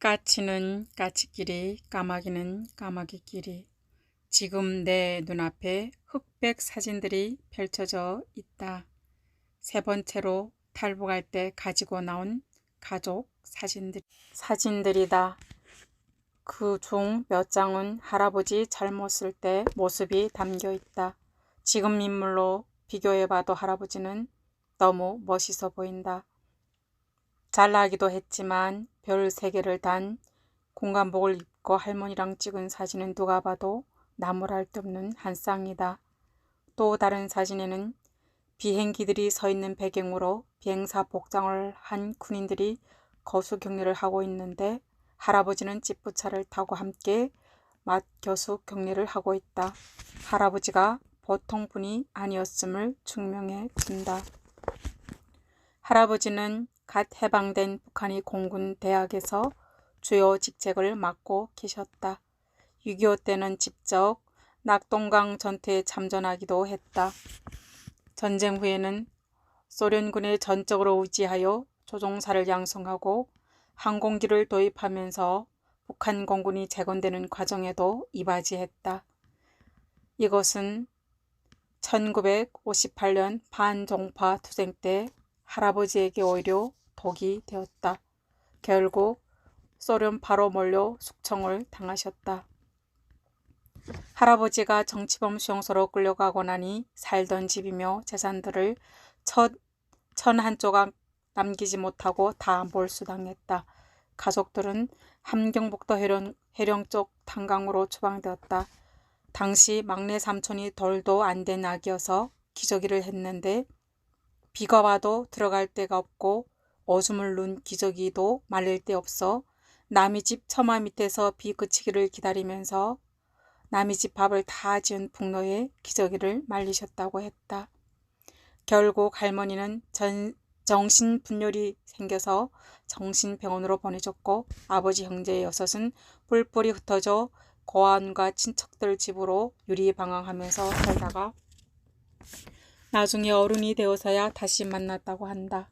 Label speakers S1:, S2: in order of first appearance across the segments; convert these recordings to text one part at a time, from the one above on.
S1: 까치는 까치끼리, 까마귀는 까마귀끼리. 지금 내 눈앞에 흑백 사진들이 펼쳐져 있다. 세 번째로 탈북할 때 가지고 나온 가족 사진들, 사진들이다. 그 중 몇 장은 할아버지 젊었을 때 모습이 담겨 있다. 지금 인물로 비교해봐도 할아버지는 너무 멋있어 보인다. 잘나기도 했지만 별 세 개를 단 공간복을 입고 할머니랑 찍은 사진은 누가 봐도 나무랄 데 없는 한 쌍이다. 또 다른 사진에는 비행기들이 서 있는 배경으로 비행사 복장을 한 군인들이 거수 격리를 하고 있는데 할아버지는 집부차를 타고 함께 맞교수 격리를 하고 있다. 할아버지가 보통 분이 아니었음을 증명해 준다. 할아버지는 갓 해방된 북한이 공군 대학에서 주요 직책을 맡고 계셨다. 6.25 때는 직접 낙동강 전투에 참전하기도 했다. 전쟁 후에는 소련군에 전적으로 의지하여 조종사를 양성하고 항공기를 도입하면서 북한 공군이 재건되는 과정에도 이바지했다. 이것은 1958년 반종파 투쟁 때 할아버지에게 오히려 독이 되었다. 결국 소련파로 몰려 숙청을 당하셨다. 할아버지가 정치범 수용소로 끌려가고 나니 살던 집이며 재산들을 첫, 천 한 조각 남기지 못하고 다 몰수당했다. 가족들은 함경북도 해령, 해령 쪽 탄강으로 추방되었다. 당시 막내 삼촌이 돌도 안 된 아기여서 기저귀를 했는데 비가 와도 들어갈 데가 없고 오줌을 눈 기저귀도 말릴 데 없어 남의 집 처마 밑에서 비 그치기를 기다리면서 남의 집 밥을 다 지은 북로에 기저귀를 말리셨다고 했다. 결국 할머니는 전, 정신분열이 생겨서 정신병원으로 보내졌고 아버지 형제 여섯은 뿔뿔이 흩어져 고아원과 친척들 집으로 유리방황하면서 살다가 나중에 어른이 되어서야 다시 만났다고 한다.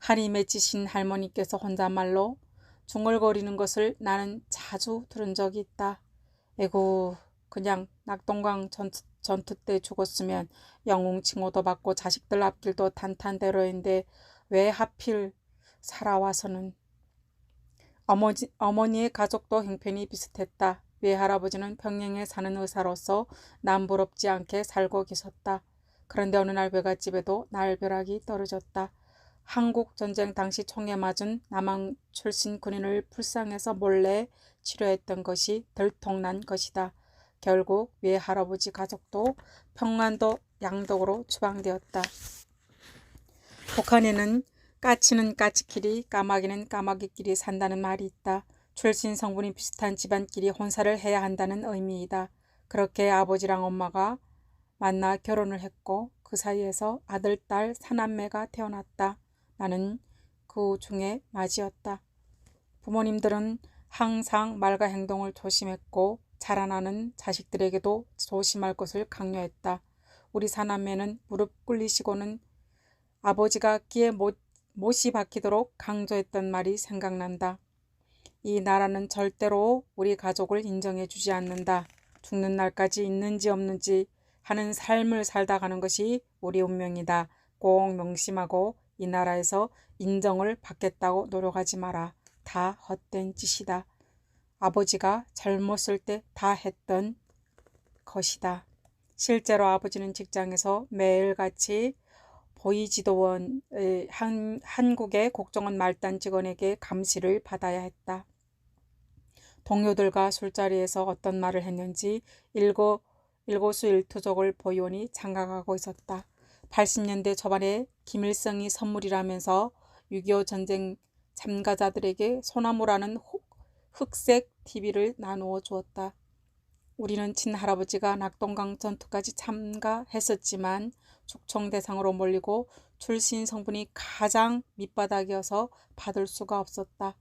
S1: 한이 맺히신 할머니께서 혼잣말로 중얼거리는 것을 나는 자주 들은 적이 있다. 에구 그냥 낙동강 전투, 전투 때 죽었으면 영웅 칭호도 받고 자식들 앞길도 탄탄대로인데 왜 하필 살아와서는 어머니, 어머니의 가족도 형편이 비슷했다. 외할아버지는 평양에 사는 의사로서 남부럽지 않게 살고 계셨다. 그런데 어느 날 외갓집에도 날벼락이 떨어졌다. 한국 전쟁 당시 총에 맞은 남한 출신 군인을 불쌍해서 몰래 치료했던 것이 들통난 것이다. 결국 외할아버지 가족도 평안도 양덕으로 추방되었다. 북한에는 까치는 까치끼리 까마귀는 까마귀끼리 산다는 말이 있다. 출신 성분이 비슷한 집안끼리 혼사를 해야 한다는 의미이다. 그렇게 아버지랑 엄마가 만나 결혼을 했고 그 사이에서 아들, 딸, 사남매가 태어났다. 나는 그 중에 맞이었다. 부모님들은 항상 말과 행동을 조심했고 자라나는 자식들에게도 조심할 것을 강요했다. 우리 사남매는 무릎 꿇리시고는 아버지가 끼에 못, 못이 박히도록 강조했던 말이 생각난다. 이 나라는 절대로 우리 가족을 인정해 주지 않는다. 죽는 날까지 있는지 없는지 하는 삶을 살다 가는 것이 우리 운명이다. 꼭 명심하고 이 나라에서 인정을 받겠다고 노력하지 마라. 다 헛된 짓이다. 아버지가 젊었을 때 다 했던 것이다. 실제로 아버지는 직장에서 매일같이 보이지도 원 한국의 국정원 말단 직원에게 감시를 받아야 했다. 동료들과 술자리에서 어떤 말을 했는지 일고, 일고수일투족을 보이오니 장각하고 있었다. 80년대 초반에 김일성이 선물이라면서 6.25 전쟁 참가자들에게 소나무라는 흑색 TV를 나누어 주었다. 우리는 친할아버지가 낙동강 전투까지 참가했었지만 죽청 대상으로 몰리고 출신 성분이 가장 밑바닥이어서 받을 수가 없었다.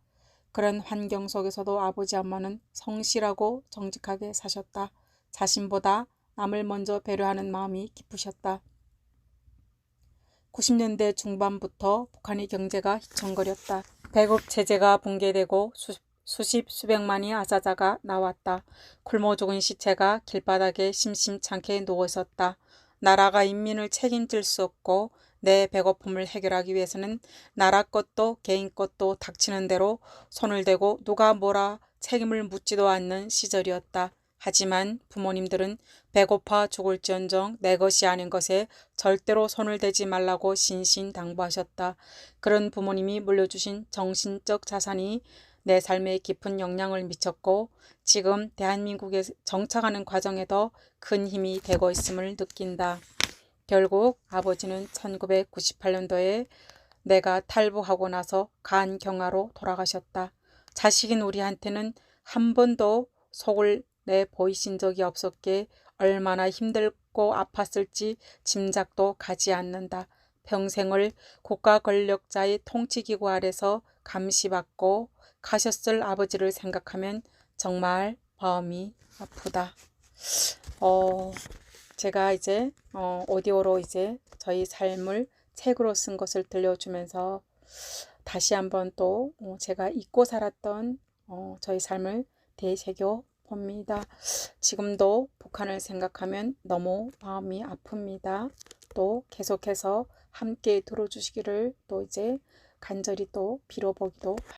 S1: 그런 환경 속에서도 아버지 엄마는 성실하고 정직하게 사셨다. 자신보다 남을 먼저 배려하는 마음이 깊으셨다. 90년대 중반부터 북한의 경제가 휘청거렸다. 배급 체제가 붕괴되고 수, 수십 수백만이 아자자가 나왔다. 굶어 죽은 시체가 길바닥에 심심찮게 누워 있었다. 나라가 인민을 책임질 수 없고 내 배고픔을 해결하기 위해서는 나라 것도 개인 것도 닥치는 대로 손을 대고 누가 뭐라 책임을 묻지도 않는 시절이었다. 하지만 부모님들은 배고파 죽을지언정 내 것이 아닌 것에 절대로 손을 대지 말라고 신신당부하셨다. 그런 부모님이 물려주신 정신적 자산이 내 삶에 깊은 영향을 미쳤고 지금 대한민국에 정착하는 과정에도 큰 힘이 되고 있음을 느낀다. 결국 아버지는 1998년도에 내가 탈북하고 나서 간경화로 돌아가셨다. 자식인 우리한테는 한 번도 속을 내 보이신 적이 없었기에 얼마나 힘들고 아팠을지 짐작도 가지 않는다. 평생을 국가 권력자의 통치기구 아래서 감시받고 가셨을 아버지를 생각하면 정말 마음이 아프다. 어, 제가 이제 어, 오디오로 이제 저희 삶을 책으로 쓴 것을 들려주면서 다시 한번 또 어, 제가 잊고 살았던 어, 저희 삶을 되새겨 봅니다. 지금도 북한을 생각하면 너무 마음이 아픕니다. 또 계속해서 함께 들어주시기를 또 이제 간절히 또 빌어보기도